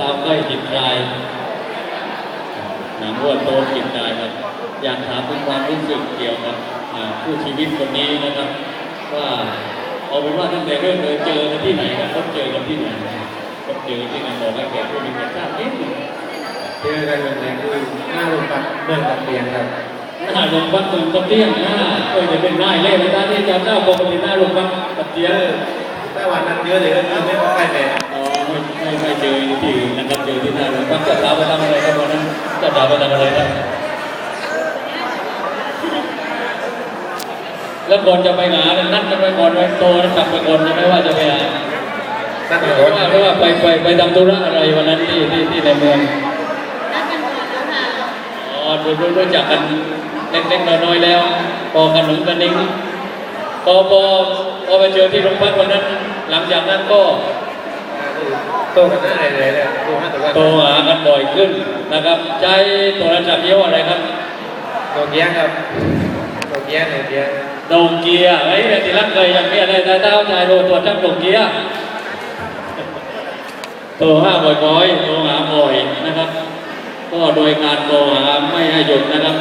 ตามใกล้จิตใจหนังวัวโตจิตใจครับ อยากถามถึงความรู้สึกเกี่ยวกับอ่าผู้ชีวิตคนนี้นะครับ ว่าเอาเป็นว่าตั้งแต่เริ่มเลยเจอกันที่ไหนครับพบเจอกันที่ไหนพบเจอที่ไหนบอกให้แขกผู้มีเกียรติทราบนิดหนึ่งเจอกันวันไหนคือหน้าโรงพักเมืองตะเกียงครับหน้าโรงพักเมืองตะเกียงนะเออจะเป็นนายเล่เลยนะที่เจ้าเจ้าปกติหน้าโรงพักตะเกียงไต้หวันนั้นเยอะเลยก็คือไม่ต้องไปแม่อ๋ จะถามไปทำอะไรครับวันนั้นจะถามไปทำอะไรครับแล้วก่อนจะไปหาเนี่ยนัดกันไปก่อนไว้โตแล้วกลับไปก่อนจะไม่ว่าจะไปหานั่นหคือรือว่าหรือว่าไปไปไปทำธุระอะไรวันนั้นที่ที่ที่ในเมืองนัดกันก่อนแล้วค่ะอ๋อรู้รู้จักกันเล็กๆน้อยๆแล้วพอกันหนุนกันนิ่งพอพอพอไปเจอที่โรงพักวันนั้น หลังจากนั้นก็ โตกันหน้าอะไรเลยโตมาแต่ว่าโทรหากันบ่อยขึ้นนะครับใช้โทรศัพท์ยี่ห้ออะไรครับโตเกียงครับโตเกียงโตเกียงโนเกียไอ้เนี่ยที่รักเคยยังมีอะไรได้เท้าชายโทรตัวจับโนเกียโทรหาบ่อยๆโทรหาบ่อยนะครับ ก็โดยการโทรหาไม่ให้หยุดนะครับ